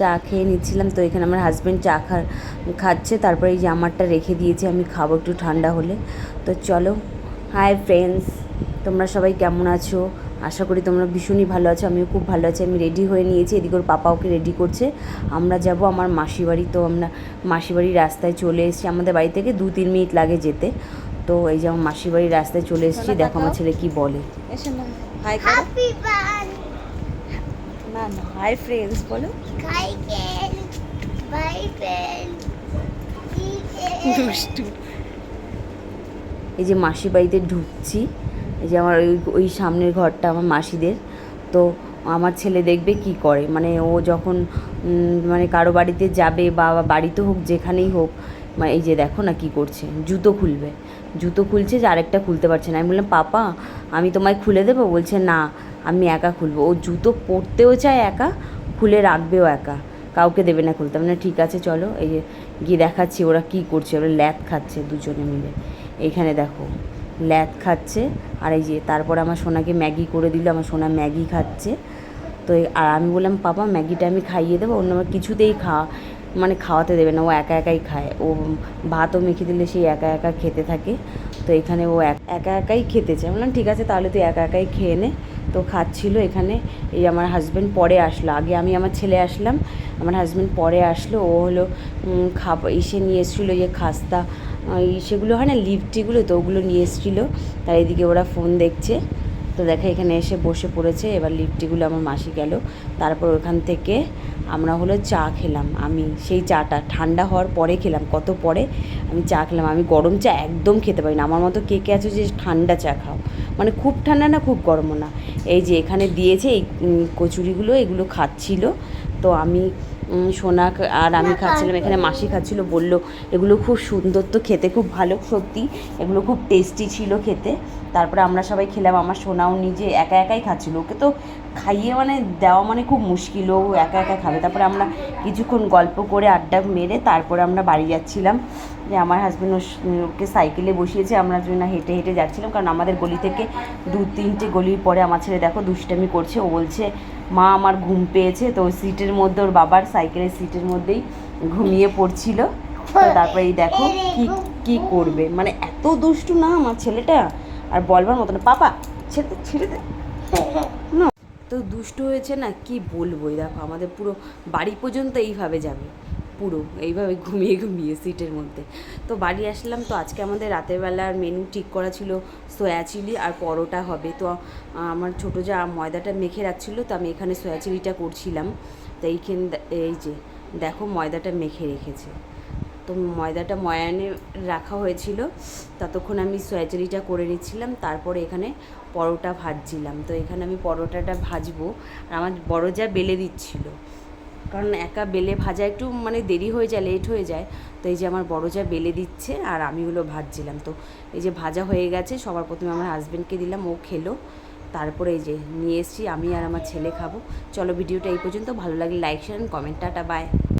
চা খেয়ে নিচ্ছিলাম। তো এখানে আমার হাজব্যান্ড চা খা খাচ্ছে। তারপরে এই যে আমারটা রেখে দিয়েছি আমি খাব একটু ঠান্ডা হলে। তো চলো হাই ফ্রেন্ডস তোমরা সবাই কেমন আছো? আশা করি তোমরা ভীষণই ভালো আছো আমিও খুব ভালো আছি। আমি রেডি হয়ে নিয়েছি এদিকে ওর পাপা ওকে রেডি করছে। আমরা যাব আমার মাসি বাড়ি তো আমরা মাসি বাড়ির রাস্তায় চলে এসেছি। আমাদের বাড়ি থেকে দু তিন মিনিট লাগে যেতে। তো এই যে আমার মাসি বাড়ির রাস্তায় চলে এসেছি দেখো আমার ছেলে কি বলে। এসে না হাই না হাই ফ্রেন্ডস বলো friend. দুষ্টু এই যে মাসি বাড়িতে ঢুকছি এই যে আমার ওই ওই সামনের ঘরটা আমার মাসিদের। তো আমার ছেলে দেখবে কি করে? মানে ও যখন মানে কারও বাড়িতে যাবে বা বাড়িতে হোক যেখানেই হোক মানে এই যে দেখো না কি করছে জুতো খুলবে। জুতো খুলছে যে আরেকটা খুলতে পারছে না। আমি বললাম, পাপা, আমি তোমায় খুলে দেবো? বলছে, না, আমি একা খুলবো। ও জুতো পরতেও চায় একা, খুলে রাখবেও একা। কাউকে দেবে না খুলতে। মানে ঠিক আছে, চলো। এই যে গিয়ে দেখাচ্ছি ওরা কি করছে। ওরা ল্যাদ খাচ্ছে দুজনে মিলে। এইখানে দেখো ল্যাদ খাচ্ছে। আর এই যে তারপর আমার সোনাকে ম্যাগি করে দিল, আমার সোনা ম্যাগি খাচ্ছে। তো আর আমি বললাম, পাপা, ম্যাগিটা আমি খাইয়ে দেবো, অন্য আমার কিছুতেই খাওয়া মানে খাওয়াতে দেবে না ও একা একাই খায়। ও ভাতও মেখে দিলে সেই একা একা খেতে থাকে। তো এখানে ও এক- একা একাই খেতে চায় বললাম ঠিক আছে তাহলে তুই একা একাই খেয়ে নে। তো খাচ্ছিল এখানে। এই আমার হাজব্যান্ড পরে আসলো। আগে আমি আমার ছেলে আসলাম। আমার হাজব্যান্ড পরে আসলো। ও হলো উম, খাব এসে নিয়ে এসেছিল যে খাস্তা সেগুলো হয় না লিফটিগুলো তো ওগুলো নিয়ে এসেছিল। তার এদিকে ওরা ফোন দেখছে। তো দেখা এখানে এসে বসে পড়েছে, এবার লিফটিগুলো আমার মাসি গেল। তারপর ওখান থেকে আমরা হলো চা খেলাম। আমি সেই চাটা ঠান্ডা হওয়ার পরে খেলাম, কত পরে? আমি চা খেলাম। আমি গরম চা একদম খেতে পারি না। আমার মতো কে কে আছে যে ঠান্ডা চা খাও? মানে খুব ঠান্ডা না, খুব গরমও না। এই যে এখানে দিয়েছে এই কচুরিগুলো, এগুলো খাচ্ছিল। তো আমি সোনা আর আমি খাচ্ছিলাম এখানে মাসি খাচ্ছিল বলল এগুলো খুব সুন্দর তো খেতে খুব ভালো সত্যি। এগুলো খুব টেস্টি ছিল খেতে। তারপরে আমরা সবাই খেলাম আমার সোনাও নিজে একা একাই খাচ্ছিল। ওকে তো খাইয়ে মানে দেওয়া মানে খুব মুশকিল ও একা একা খাবে। তারপরে আমরা কিছুক্ষণ গল্প করে আড্ডা মেরে তারপরে আমরা বাড়ি যাচ্ছিলাম। যে আমার হাজব্যান্ড ওকে সাইকেলে বসিয়েছে আমরা জন্য হেঁটে হেঁটে যাচ্ছিলাম। কারণ আমাদের গলি থেকে দু তিনটে গলির পরে আমার ছেলে দেখো দুষ্টামি করছে। ও বলছে মা আমার ঘুম পেয়েছে। তো সিটের মধ্যে ওর বাবার সাইকেলের সিটের মধ্যেই ঘুমিয়ে পড়ছিল। তারপরে এই দেখো কি কি করবে? মানে এত দুষ্টু না আমার ছেলেটা? আর বলবার মতো না। পাপা, ছেড়ে ছেড়ে দে। তো দুষ্ট হয়েছে না, কি বলব? দেখো, আমাদের পুরো বাড়ি পর্যন্ত এইভাবে যাবে। পুরো, এইভাবে ঘুমিয়ে ঘুমিয়ে সিটের মধ্যে। তো বাড়ি আসলাম, তো আজকে আমাদের রাতের বেলার মেনু ঠিক করা ছিল সোয়া চিলি আর পরোটা হবে। তো আমার ছোটো যা ময়দাটা মেখে রাখছিলো, তো আমি এখানে সোয়া চিলিটা করছিলাম। তো এইখান, এই যে, দেখো ময়দাটা মেখে রেখেছে। তো ময়দাটা ময়ানে রাখা হয়েছিল, ততক্ষণ আমি সয়াচারিটা করে নিচ্ছিলাম, তারপরে এখানে পরোটা ভাজছিলাম। তো এখানে আমি পরোটাটা ভাজবো, আর আমার বড় যা বেলে দিচ্ছিল কারণ একা বেলে ভাজা একটু মানে দেরি হয়ে যায় লেট হয়ে যায়। তো এই যে আমার বড় যা বেলে দিচ্ছে আর আমি ওগুলো ভাজছিলাম। তো এই যে ভাজা হয়ে গেছে, সবার প্রথমে আমার হাজব্যান্ডকে দিলাম, ও খেলো। তারপরে এই যে নিয়ে এসছি, আমি আর আমার ছেলে খাব। চলো ভিডিওটা এই পর্যন্ত। ভালো লাগলে like share comment tata bye